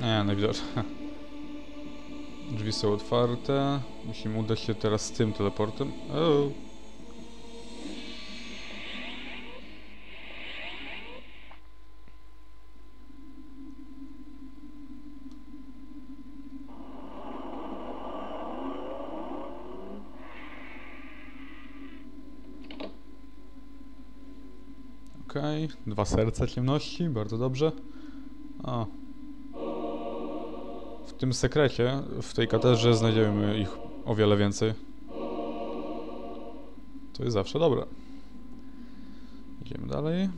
Nie, najwidoczniej. Drzwi są otwarte. Musimy udać się teraz z tym teleportem. O. Okej, dwa serca ciemności, bardzo dobrze. O. Tym sekrecie, w tej katedrze znajdziemy ich o wiele więcej. To jest zawsze dobre. Idziemy dalej.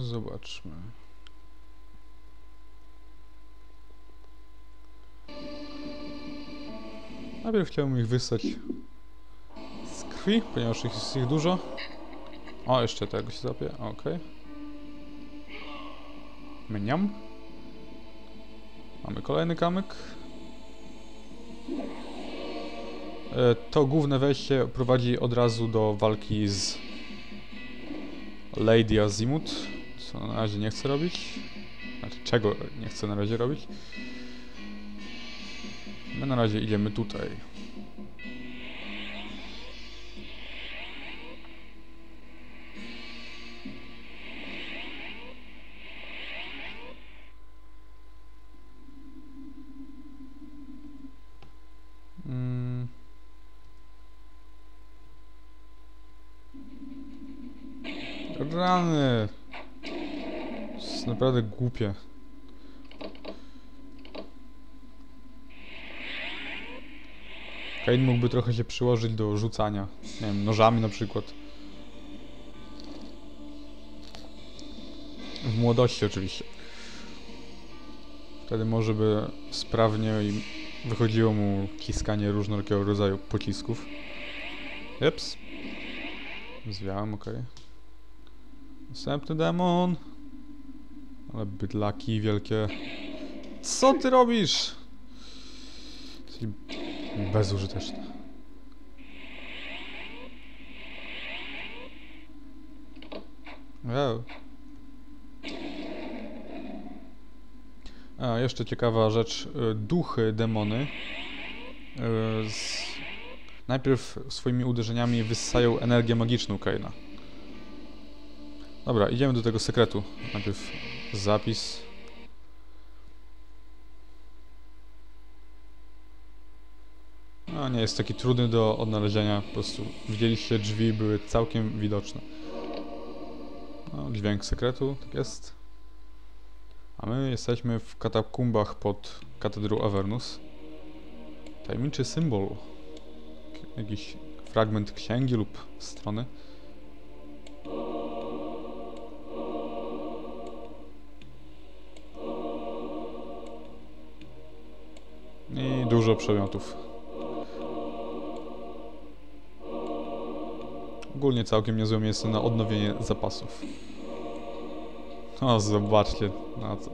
Zobaczmy. Najpierw chciałbym ich wysłać z krwi, ponieważ ich jest ich dużo. O, jeszcze tego się zapie. Okej. Mniam. Mamy kolejny kamyk. E, To główne wejście prowadzi od razu do walki z Lady Azimuth, co na razie nie chcę robić. Znaczy, czego nie chcę na razie robić. My na razie idziemy tutaj. Mm. Rany. Naprawdę głupie. Kain mógłby trochę się przyłożyć do rzucania. Nie wiem, nożami na przykład. W młodości oczywiście. Wtedy może by sprawnie i wychodziło mu kiskanie różnorakiego rodzaju pocisków. Jeps. Zwiałem, okej. Następny demon. Ale bydlaki wielkie. Co ty robisz? Jesteś bezużyteczny. Wow. A, jeszcze ciekawa rzecz. y, Duchy, demony. y, Z... Najpierw swoimi uderzeniami wyssają energię magiczną Kaina. Dobra, idziemy do tego sekretu. Najpierw zapis. No, nie jest taki trudny do odnalezienia. Po prostu widzieliście, drzwi były całkiem widoczne. No, dźwięk sekretu, tak jest. A my jesteśmy w katakumbach pod katedrą Avernus. Tajemniczy symbol. Jakiś fragment księgi lub strony. Dużo przedmiotów. Ogólnie całkiem niezłe miejsce na odnowienie zapasów. O, zobaczcie na co.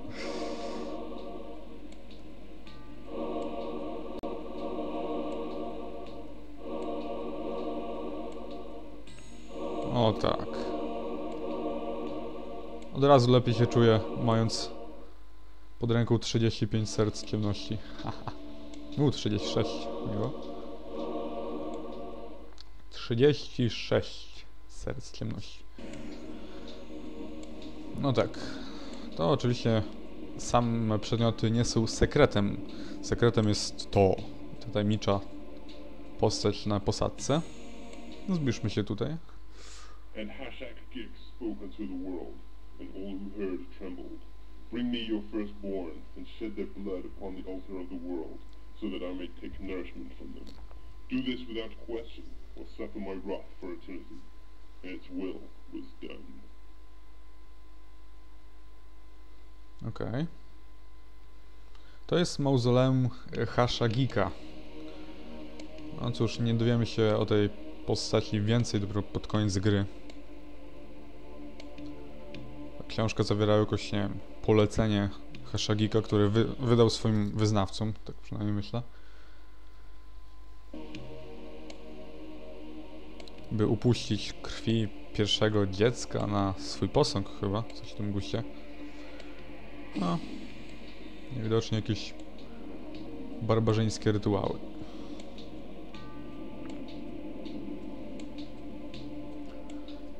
O tak. Od razu lepiej się czuję, mając pod ręką 35 serc ciemności. U, 36, miło. 36 serc ciemności. No tak. To oczywiście same przedmioty nie są sekretem. Sekretem jest to, ta tajemnicza postać na posadce. No, Zbierzmy się tutaj. And Hashak Gix spoke unto the world, and all who heard trembled. Bring me your firstborn, and shed their blood upon the altar of the world, so that I may take nourishment from them. Do this without question, or suffer my wrath for eternity. And its will was done. Okej. To jest mauzoleum Hashagika. No cóż, nie dowiemy się o tej postaci więcej dopiero pod koniec gry. książka zawierała jakoś, nie wiem, polecenie Hashagika, który wy, wydał swoim wyznawcom, tak przynajmniej myślę. By upuścić krwi pierwszego dziecka na swój posąg chyba, coś w tym guście. No, niewidocznie jakieś barbarzyńskie rytuały.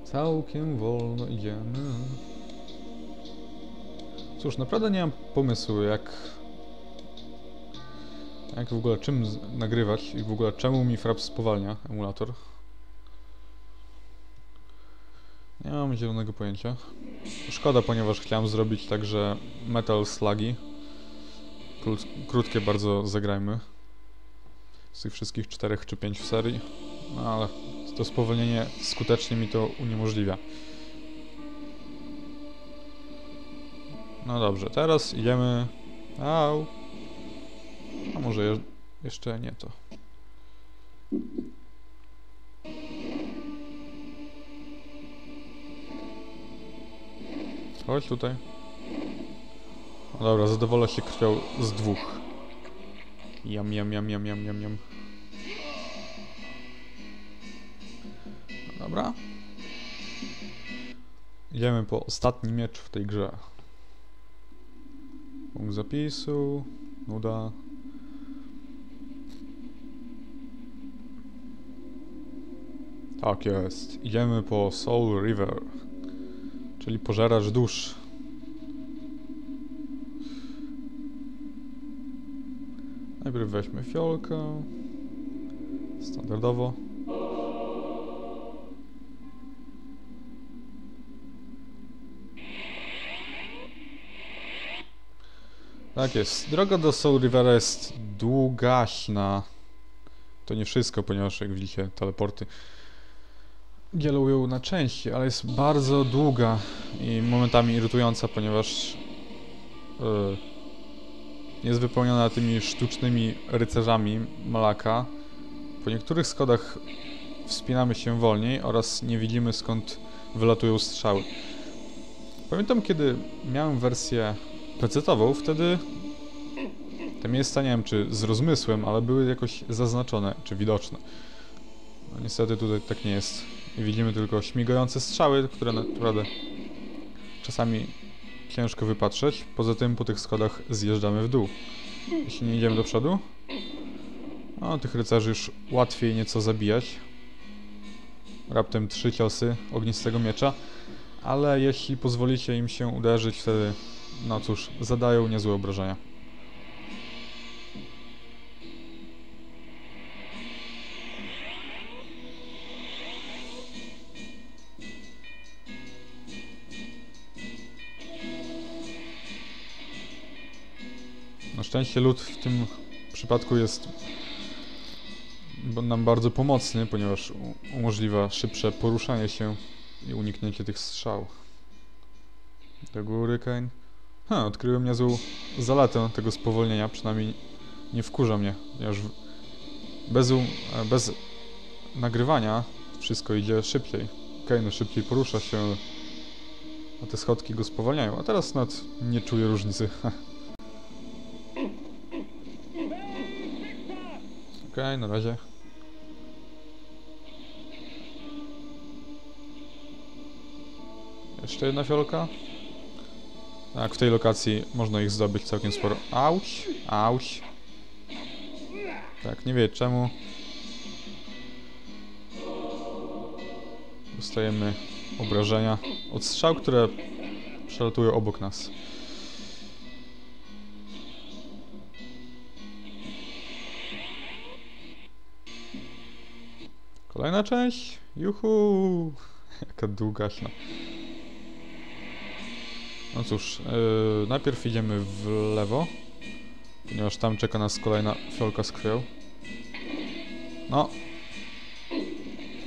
Całkiem wolno idziemy. Cóż, naprawdę nie mam pomysłu, jak. Jak w ogóle czym nagrywać i w ogóle czemu mi Fraps spowalnia emulator. Nie mam zielonego pojęcia. Szkoda, ponieważ chciałem zrobić także Metal Slugi. Krót, krótkie bardzo zagrajmy. Z tych wszystkich czterech czy pięciu serii. No ale to spowolnienie skutecznie mi to uniemożliwia. No dobrze, teraz idziemy... Au. A może je... jeszcze nie to. Chodź tutaj. No dobra, zadowolę się krwią z dwóch. Jam, jam, jam, jam, jam, jam, jam. Dobra. Idziemy po ostatni miecz w tej grze. Punkt zapisu. Nuda. Tak jest. Idziemy po Soul River. Czyli pożeracz dusz. Najpierw weźmy fiolkę. Standardowo. Tak jest. Droga do Soul Rivera jest długaśna. To nie wszystko, ponieważ jak widzicie, teleporty dzielują na części, ale jest bardzo długa i momentami irytująca, ponieważ yy, jest wypełniona tymi sztucznymi rycerzami Malaka. Po niektórych schodach wspinamy się wolniej oraz nie widzimy skąd wylatują strzały. Pamiętam, kiedy miałem wersję PC-ową, wtedy te miejsca, nie wiem czy z rozmysłem, ale były jakoś zaznaczone, czy widoczne. No niestety tutaj tak nie jest. I widzimy tylko śmigające strzały, które naprawdę czasami ciężko wypatrzeć. Poza tym po tych schodach zjeżdżamy w dół. Jeśli nie idziemy do przodu, no tych rycerzy już łatwiej nieco zabijać. Raptem trzy ciosy ognistego miecza, ale jeśli pozwolicie im się uderzyć, wtedy, no cóż, zadają niezłe obrażenia. Na szczęście lód w tym przypadku jest nam bardzo pomocny, ponieważ umożliwia szybsze poruszanie się i uniknięcie tych strzał. Do góry, Kane. Ha, odkryłem niezłą zaletę tego spowolnienia, przynajmniej nie wkurza mnie, ponieważ bez, u- e, bez nagrywania wszystko idzie szybciej. Kane szybciej porusza się, a te schodki go spowalniają, a teraz nawet nie czuję różnicy. Okej, na razie. Jeszcze jedna fiolka. Tak, w tej lokacji można ich zdobyć całkiem sporo. Auć, auć. Tak, nie wie czemu. Dostajemy obrażenia od strzał, które przelatują obok nas. Kolejna część. Juhu! Jaka długaśna. No cóż, yy, najpierw idziemy w lewo, ponieważ tam czeka nas kolejna fiolka z krwią. No.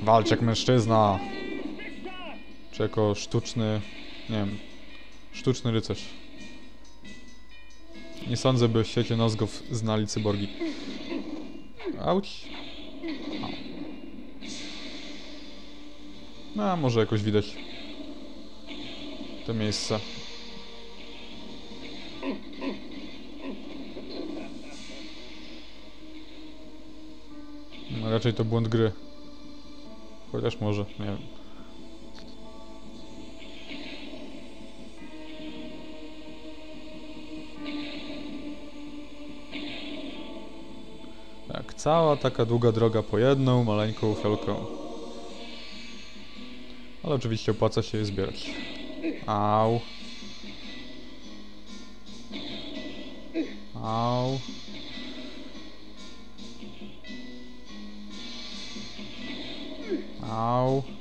Walcz jak mężczyzna. Czy jako sztuczny, nie wiem, sztuczny rycerz. Nie sądzę, by w świecie Nozgów znali cyborgi. Auć. No, a może jakoś widać. te miejsca. No, raczej to błąd gry. Chociaż może, nie wiem. Tak, cała taka długa droga po jedną maleńką fiolką. Ale oczywiście opłaca się je zbierać. Au. Au. Au.